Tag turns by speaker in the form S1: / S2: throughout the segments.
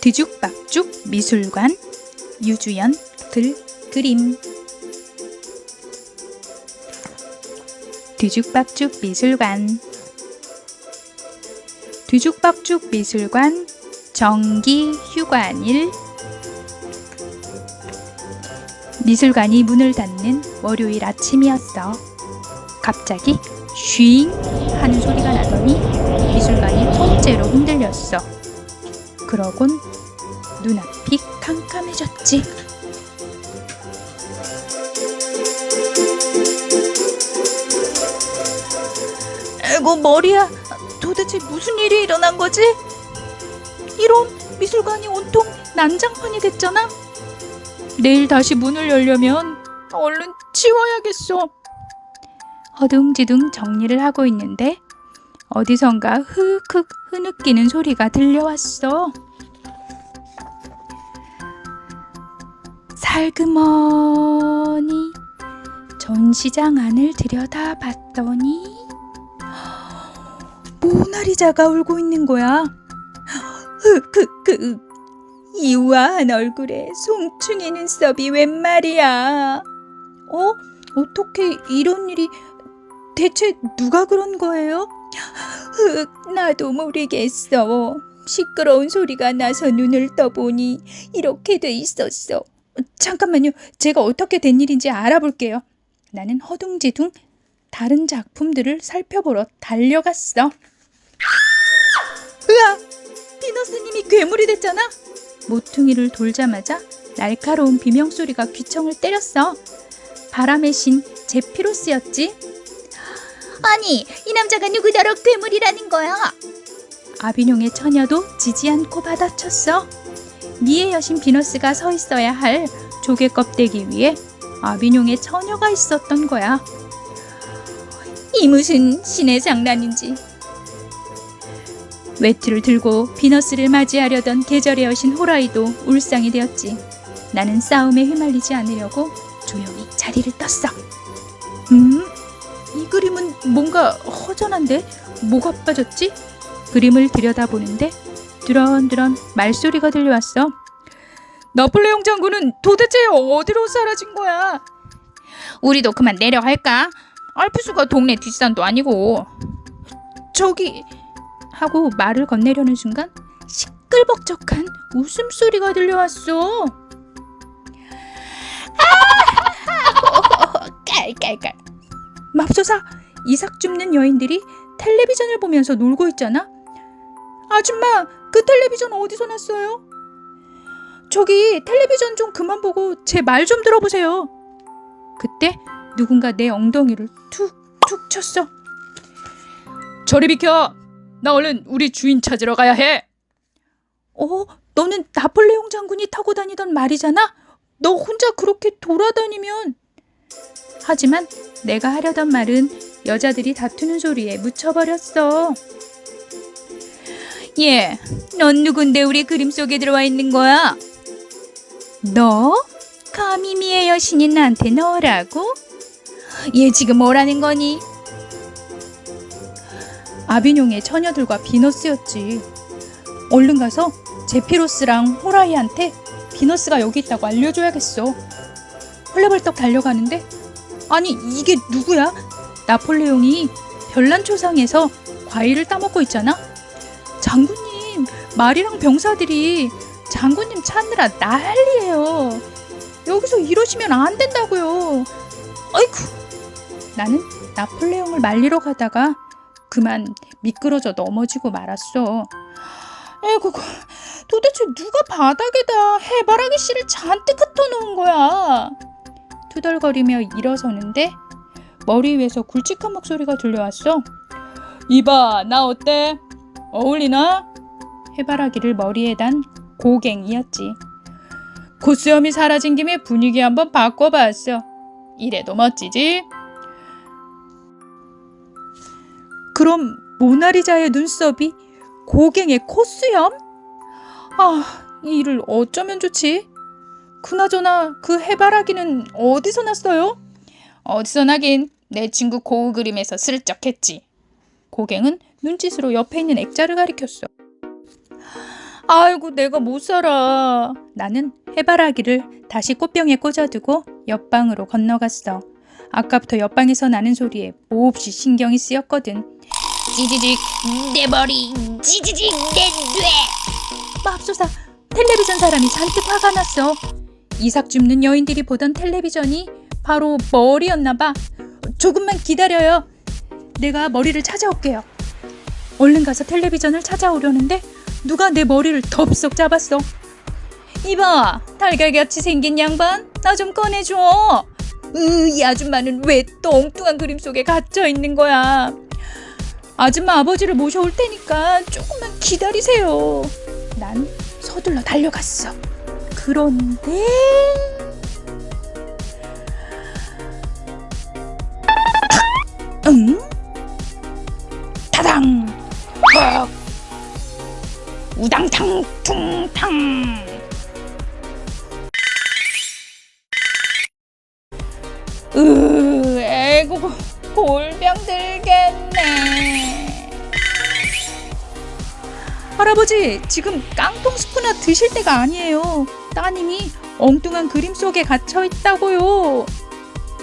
S1: 뒤죽박죽 미술관 유주연 글 그림 뒤죽박죽 미술관 뒤죽박죽 미술관 정기 휴관일 미술관이 문을 닫는 월요일 아침이었어. 갑자기 쉬잉 하는 소리가 나더니 미술관이 통째로 흔들렸어. 그러곤 눈앞이 캄캄해졌지. 에고 머리야. 도대체 무슨 일이 일어난 거지? 이런 미술관이 온통 난장판이 됐잖아. 내일 다시 문을 열려면 얼른 치워야겠어. 허둥지둥 정리를 하고 있는데 어디선가 흐흑 흐느끼는 소리가 들려왔어. 살그머니 전시장 안을 들여다봤더니 모나리자가 울고 있는 거야. 흑흑흑 이 우아한 얼굴에 송충이 눈썹이 웬 말이야. 어? 어떻게 이런 일이 대체 누가 그런 거예요? 흑, 나도 모르겠어. 시끄러운 소리가 나서 눈을 떠보니 이렇게 돼 있었어. 잠깐만요. 제가 어떻게 된 일인지 알아볼게요. 나는 허둥지둥 다른 작품들을 살펴보러 달려갔어. 으아! 피너스님이 괴물이 됐잖아. 모퉁이를 돌자마자 날카로운 비명소리가 귀청을 때렸어. 바람의 신 제피로스였지.
S2: 아니, 이 남자가 누구더러 괴물이라는 거야?
S1: 아비뇽의 처녀도 지지 않고 받아쳤어. 미의 여신 비너스가 서 있어야 할 조개 껍데기 위에 아비뇽의 처녀가 있었던 거야. 이 무슨 신의 장난인지. 외투를 들고 비너스를 맞이하려던 계절의 여신 호라이도 울상이 되었지. 나는 싸움에 휘말리지 않으려고 조용히 자리를 떴어. 음? 이 그림은 뭔가 허전한데 뭐가 빠졌지? 그림을 들여다보는데 드런드런 말소리가 들려왔어. 나폴레옹 장군은 도대체 어디로 사라진 거야? 우리도 그만 내려갈까? 알프스가 동네 뒷산도 아니고. 저기 하고 말을 건네려는 순간 시끌벅적한 웃음소리가 들려왔어. 깔깔깔. 맙소사 이삭 줍는 여인들이 텔레비전을 보면서 놀고 있잖아. 아줌마, 그 텔레비전 어디서 났어요? 저기 텔레비전 좀 그만 보고 제 말 좀 들어보세요. 그때 누군가 내 엉덩이를 툭툭 쳤어. 저리 비켜. 나 얼른 우리 주인 찾으러 가야 해. 어, 너는 나폴레옹 장군이 타고 다니던 말이잖아. 너 혼자 그렇게 돌아다니면 하지만 내가 하려던 말은 여자들이 다투는 소리에 묻혀버렸어. 예, 넌 누군데 우리 그림 속에 들어와 있는 거야? 너? 감히 미의 여신이 나한테 너라고? 얘 지금 뭐라는 거니? 아비뇽의 처녀들과 비너스였지. 얼른 가서 제피로스랑 호라이한테 비너스가 여기 있다고 알려줘야겠어. 헐레벌떡 달려가는데 아니 이게 누구야? 나폴레옹이 별난 초상에서 과일을 따먹고 있잖아. 장군님 말이랑 병사들이 장군님 찾느라 난리예요. 여기서 이러시면 안 된다고요. 아이쿠 나는 나폴레옹을 말리러 가다가 그만 미끄러져 넘어지고 말았어. 에이구 도대체 누가 바닥에다 해바라기 씨를 잔뜩 흩어놓은 거야. 투덜거리며 일어서는데 머리 위에서 굵직한 목소리가 들려왔어. 이봐, 나 어때? 어울리나? 해바라기를 머리에 단 고갱이였지. 코스염이 사라진 김에 분위기 한번 바꿔봤어. 이래도 멋지지? 그럼 모나리자의 눈썹이 고갱의 코수염? 아, 이 일을 어쩌면 좋지? 그나저나 그 해바라기는 어디서 났어요? 어디서 나긴 내 친구 고우 그림에서 슬쩍 했지. 고갱은 눈짓으로 옆에 있는 액자를 가리켰어. 아이고 내가 못 살아. 나는 해바라기를 다시 꽃병에 꽂아두고 옆방으로 건너갔어. 아까부터 옆방에서 나는 소리에 몹시 신경이 쓰였거든.
S2: 찌지직 내 머리 찌지직 내 뇌
S1: 맙소사 텔레비전 사람이 잔뜩 화가 났어. 이삭 줍는 여인들이 보던 텔레비전이 바로 머리였나 봐. 조금만 기다려요. 내가 머리를 찾아올게요. 얼른 가서 텔레비전을 찾아오려는데 누가 내 머리를 덥석 잡았어. 이봐, 달걀같이 생긴 양반, 나 좀 꺼내줘. 으, 이 아줌마는 왜 또 엉뚱한 그림 속에 갇혀 있는 거야? 아줌마 아버지를 모셔올 테니까 조금만 기다리세요. 난 서둘러 달려갔어. 그런데 응? 들겠네. 할아버지, 지금 깡통 스프나 드실 때가 아니에요. 따님이 엉뚱한 그림 속에 갇혀 있다고요.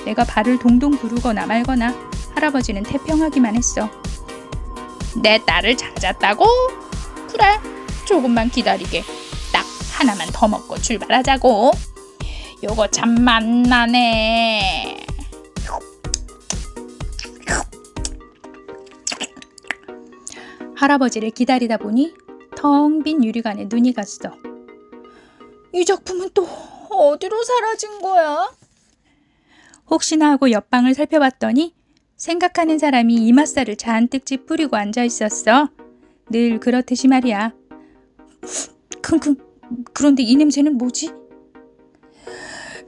S1: 내가 발을 동동 구르거나 말거나 할아버지는 태평하기만 했어. 내 딸을 찾았다고? 그래, 조금만 기다리게. 딱 하나만 더 먹고 출발하자고. 요거 참 맛나네. 할아버지를 기다리다 보니 텅 빈 유리관에 눈이 갔어. 이 작품은 또 어디로 사라진 거야? 혹시나 하고 옆방을 살펴봤더니 생각하는 사람이 이맛살을 잔뜩 찌푸리고 앉아 있었어. 늘 그렇듯이 말이야. 킁킁. 그런데 이 냄새는 뭐지?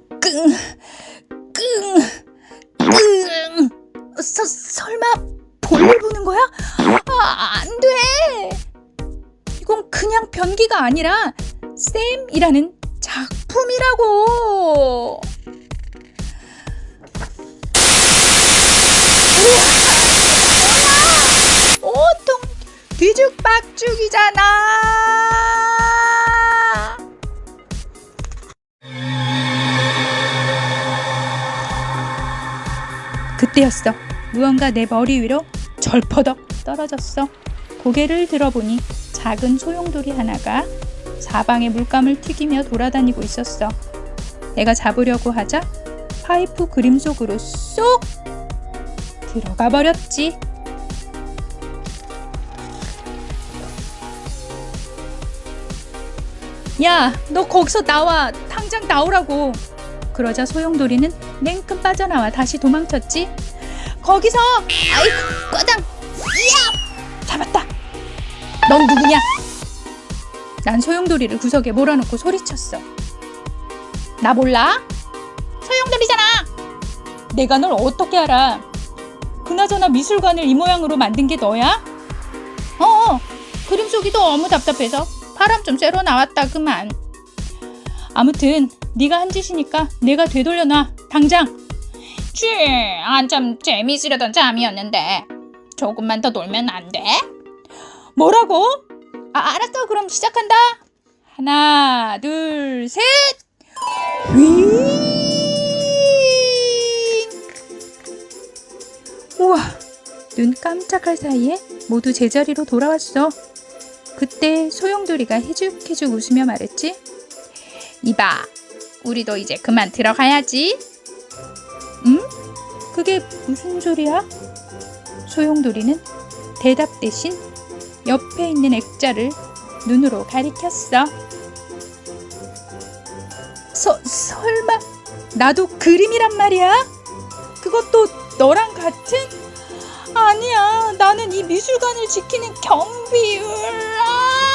S1: 끙, 끙, 끙. 서, 설마 아니라 쌤이라는 작품이라고. 온통 뒤죽박죽이잖아. 그때였어. 무언가 내 머리 위로 절퍼덕 떨어졌어. 고개를 들어보니 작은 소용돌이 하나가 사방에 물감을 튀기며 돌아다니고 있었어. 내가 잡으려고 하자 파이프 그림 속으로 쏙 들어가 버렸지. 야, 너 거기서 나와. 당장 나오라고. 그러자 소용돌이는 냉큼 빠져나와 다시 도망쳤지. 거기서 과당 이야 잡았다. 넌 누구냐? 난 소용돌이를 구석에 몰아놓고 소리쳤어. 나 몰라? 소용돌이잖아. 내가 널 어떻게 알아? 그나저나 미술관을 이 모양으로 만든 게 너야? 어, 그림 속이 너무 답답해서 바람 좀 쐬러 나왔다 그만. 아무튼 네가 한 짓이니까 내가 되돌려놔 당장. 쥐, 한참 재미있으려던 잠이었는데 조금만 더 놀면 안 돼? 뭐라고? 아, 알았어. 그럼 시작한다. 하나, 둘, 셋. 휘. 우와, 눈 깜짝할 사이에 모두 제자리로 돌아왔어. 그때 소용돌이가 해죽해죽 웃으며 말했지. 이봐, 우리도 이제 그만 들어가야지. 응? 그게 무슨 소리야? 소용돌이는 대답 대신 옆에 있는 액자를 눈으로 가리켰어. 서, 설마 나도 그림이란 말이야? 그것도 너랑 같은? 아니야, 나는 이 미술관을 지키는 경비율. 아!